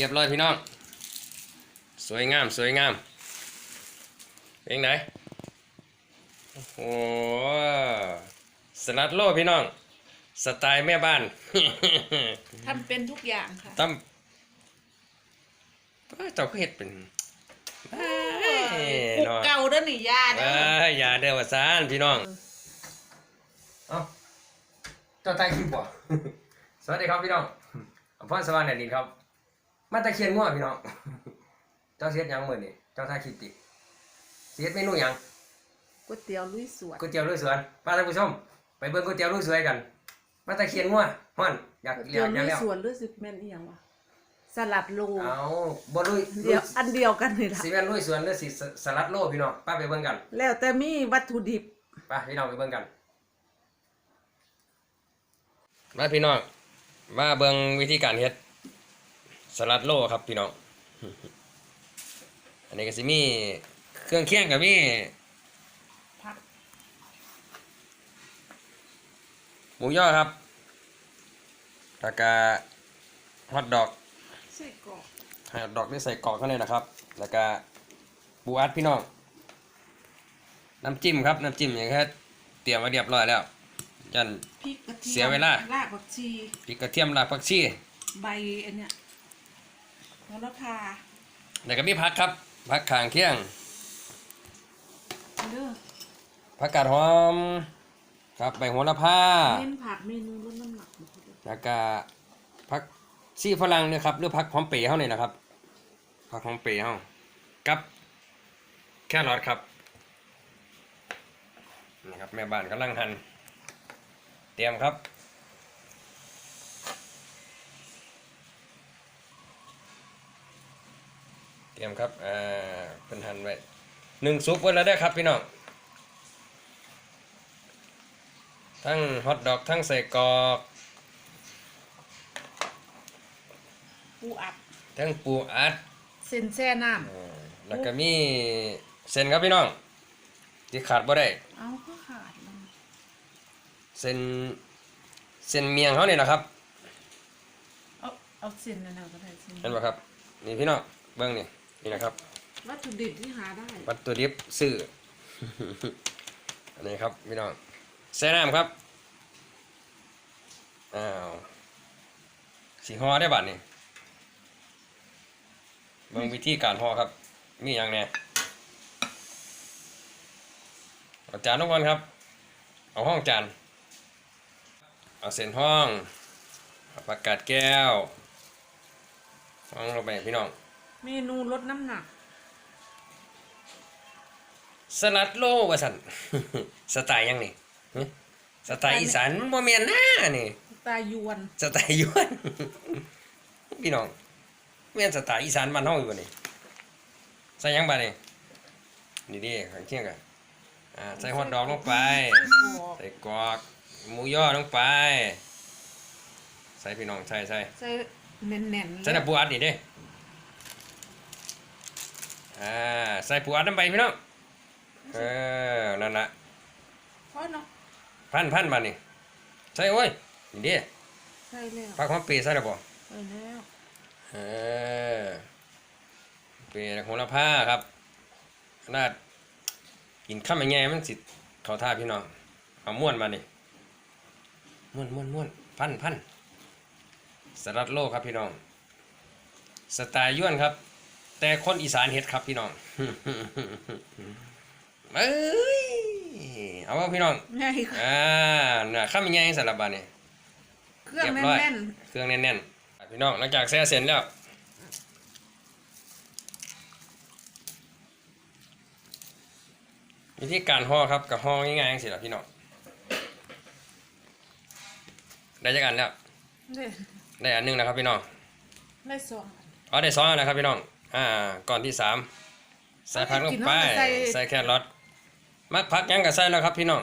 รียบร้อยพี่น้อง สวยงาม สวยงามเป็นไงโอ้โหสลัดโลพี่น้อง สไตล์แม่บ้านทำเป็นทุกอย่างค่ะตั้มเอ้ยเจ้าก็เห็ดเป็นเอ้ยปลุกเนาะเก่าเด้อนี่ยาเด้เอ้อยอย่าเด้อว่าซานพี่น้อง เอ้าเจ้าตายคลิปบ่สวัสดีครับพี่น้องอำพรสว่างแดนดินครับ มาตะเคียนง่วพี่น้อง เจ้าเสียดหยังมื้อนี่เจ้าทายคลิปติ เสียดเมนูหยังก๋วยเตี๋ยวลุยสวนก๋วยเตี๋ยวลุยสวนป้าท่านผู้ชม ไปเบิ่งก๋วยเตี๋ยวลุยสวนกัน มาตะเคียนง่วฮ้อนอยากก๋วยอเตี๋ยยาวกอยากลุยแล้วสวนหรือสิแม่นอีหยังวะสลัดโลเอาบ่ลุยเดียวอันเดียวกันนี่ล่ะสิแม่นลุยสวนหรือสิสสลัดโลพี่น้องป้าไปเบิ่งกันแล้วแต่มีวัตถุดิบไปพี่น้องไปเบิ่งกัน มาพี่น้องมาเบิ่งวิธีการเฮ็ด สลัดโลครับพี่น้อง อันนี้ก็สิมีเครื่องเคียงกับมีผักหมูย่อครับแล้วก็ฮอทดอกไส้กรอกฮอทดอกที่ใส่กรอกเข้าเลยนะครับ แล้วก็ปูอัดพี่น้อง น้ำจิ้มครับ น้ำจิ้มอย่างแค่เตรียมไว้เรียบร้อยแล้วยันพริกกระเทียมเสียเวลารากผักชีพริกกระเทียมรากผักชีใบอันเนี้ย โหระพาแล้วก็มีผักครับผักข้างเคียงเด้อผักกาดหอม ครับใบโหระพาเน้นผักเมนูลดน้ำหนักนะคะแล้วก็ผักชีฝรั่งเนี่ยครับหรือผักหอมเปรย์เฮานี่นะครับผักหอมเปรย์เฮากับแครอทครับนี่ครับแม่บ้านกำลังหั่นเตรียมครับ เต รียมครับอ่าเป็นหั่นไว้หนึ่งซุปไว้แล้วได้อครับพี่น้องทั้งฮอทดอกทั้งใส่กรอกปูอัดทั้งปูอัดเส้นแช่น้อ่าแล้วก็มีเส้นครับพี่น้อง ที่ขาดบ่ได้ำเอาก็ขาดแล้วเส้นเส้นเมียงเขานี่นะครับ เอาเอาเส้นนั่นเอาก็ได้เส้นเห็นป่ะครับ นี่พี่น้องเบิ้งนี่ นี่นะครับ วัตถุดิบที่หาได้ วัตถุดิบซื้อ อันนี้ครับพี่น้องใส่น้ำครับ อ้าวสีห่อได้บัดนี่เบิ่งวิธีการห่อครับ มีอย่างแหน่เอาจานลงก่อนครับ เอาห้องจาน เอาเส้นห้องเอาผักกาดแก้วห้องลงไปพี่น้อง เมนูลดน้ำหนัก สลัดโลว่าสัน สไตล์หยังนี่หึสไตล์อีสานมันบ่แม่นนะนี่ ตายวน สไตล์ยวน พี่น้องแม่นสไตล์อีสานบ้านเฮาอยู่บ่นี่ใส่หยังบัดนี่นี่ดิข้างเคียงกันอ่าใส่ฮอทดอกลงไปกรอกใส่กรอกหมูย่อลงไป ใส่พี่น้องใส่ใส่ใส่แน่นๆใส่น้ำปูอัดนี่เด้ อ่าใส่ปูอัดลงไปพี่น้องเออนั่นล่ะเพราะเนาะพันพันมานี่ใช่โอ้ยนี่ดิใช่แล้วพักหอมปีใส่แล้วบ่ใช่แล้วเออปีโหระพาครับขนาดกินข้าวมันแง่มันสิเขาท่าพี่น้องเอาม้วนมานี่ม้วนม้วนม้วนพันพันสลัดโลครับพี่น้อง สไตล์ย้วนครับ แต่คนอีสานเฮ็ดครับพี่น้องเอ้ยเอาว่าพี่น้องง่ายค่ะอ่าน่ะข้ามยังไงสำหรับบานนี่เครื่องเรียบร้อยแน่นเครื่องแน่นๆพี่น้องหลังจากแซ่เสร็จแล้ววิธีการห่อครับกับห่อง่ายๆสิล่ะพี่น้องได้จักอันแล้วๆได้ได้อันหนึงนะครับพี่น้องได้สองอันอ๋อได้สองอันนะครับพี่น้อง อ่าก่อนที่สามใส่ผักลงไปใส่ ใส่แครอทมักผักหยังก็ใส่แล้วครับพี่น้อง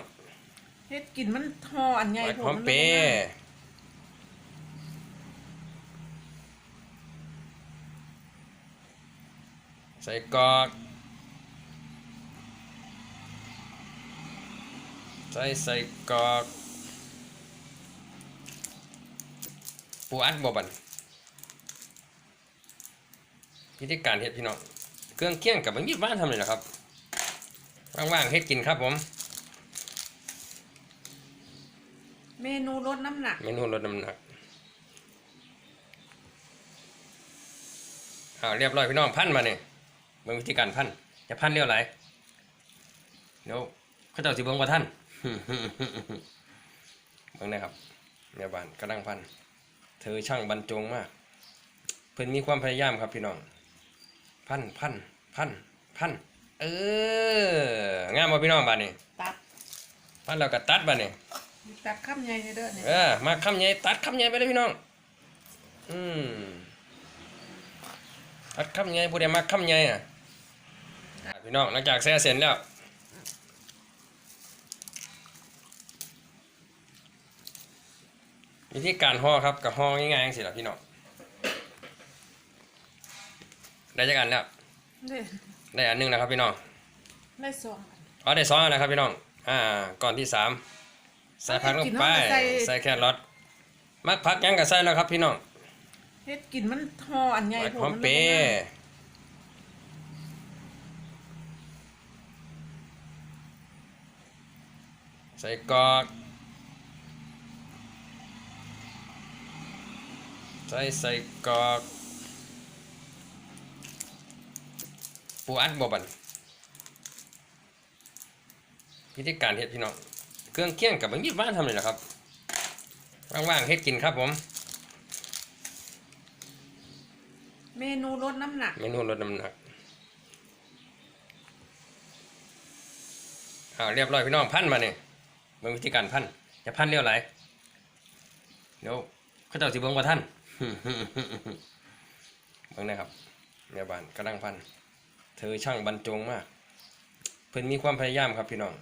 เฮ็ดกินมันห่ออันใหญ่ผักผมหอมเปรนย์ใส่กรอกใส่ใส่กรอกปูอัดบ่บัน วิธีการเฮ็ดพี่น้องเครื่องเคียงกับมันมีบ้านทำเลยนะครับว่างๆเฮ็ดกินครับผม เมนูลดน้ำหนัก เมนูลดน้ำหนักอ้าวเรียบร้อยพี่น้องพันมาเนี่ยเบิ่งวิธีการพันจะพันเรียวไหลเดี๋ยวเขาเจ้าสิเบิ่งว่าท่านเบิ่งนะครับแม่บ้านกำลังพัน เธอช่างบรรจงมาก เพิ่นมีความพยายามครับพี่น้อง พันพันพันพันเอองามบ่พี่น้องบ้านนี้ตัดพันแล้วก็ตัดบ้านนี้ตัดข้ามใหญ่ในเด้อเนี่ยเออมาคำใหญ่ตัดคำใหญ่ไปเลยพี่น้องอืมตัดคำใหญ่ผู้ใดมาคำใหญ่อะอะพี่น้องหลังจากแซ่เสร็จแล้ววิธีการห่อครับกับห่อง่ายๆอย่างสิล่ะพี่น้อง ได้จากอันแล้วเด้อได้อันหนึงแล้วครับพี่น้องได้สองอันอ๋อได้สองอันแล้วครับพี่น้อง อ่า ก่อนที่สามใส่ผักลงไปใส่ใส่แครอทมักผักหยังก็ใส่แล้วครับพี่น้องเฮ็ดกินมันห่ออันใหญ่ผักโพหอดมมันเปรย์ใส่กรอกใส่ใส่กรอก ปูอัดบ่บันวิธีการเฮ็ดพี่น้องเครื่องเคียงกับมันมีบ้านทำเลยนะครับว่างๆเฮ็ดกินครับผม เมนูลดน้ำหนัก เมนูลดน้ำหนักอ้าวเรียบร้อยพี่น้องพันมาเนี่ยเบิ่งวิธีการพันจะพันเรียวไหลเดี๋ยวเขาเจ้าสิเบิ่งว่าท่านเบิ่งนะครับแม่บ้านกำลังพัน เธอช่างบรรจงมาก เพิ่นมีความพยายามครับพี่น้อง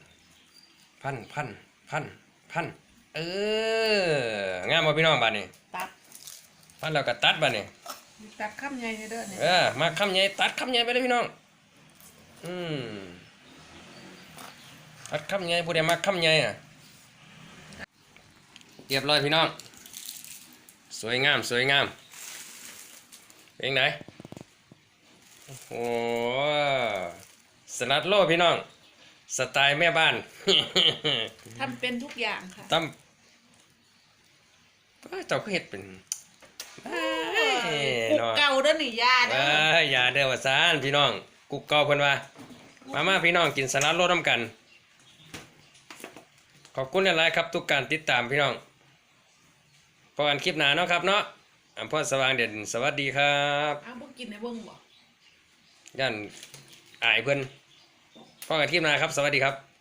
พันพันพันพันเอองามบ่พี่น้องบ้านนี้ตัดพันแล้วก็ตัดบ้านนี้ตัดข้ามใหญ่ในเด้อเนี่ยเออมาคำใหญ่ตัดคำใหญ่ไปเลยพี่น้อง อืมตัดคำใหญ่ผู้ใดมาคำใหญ่อะเรียบร้อยพี่น้อง สวยงามสวยงามเป็นไง โอ้โหสลัดโลพี่น้อง สไตล์แม่บ้านทำเป็นทุกอย่างค่ะตั้มเอ้ยเจ้าก็เห็ดเป็นเอ้ยกุกเนาะเก่าเด้อนี่ยาเด้เอ้อยอย่าเด้อว่าซานพี่น้อง กุกเก่าเพิ่นว่า มามาพี่น้องกินสลัดโลดน้ำกัน ขอบคุณหลายๆครับ ทุกการติดตามพี่น้องพบกันคลิปหน้าเนาะครับเนาะอำเภอสว่างเด่นสวัสดีครับอ้าวบ่กินในเบิ่งบ่ ย่านอายเพื่อนพบกับทีมนาครับ สวัสดีครับ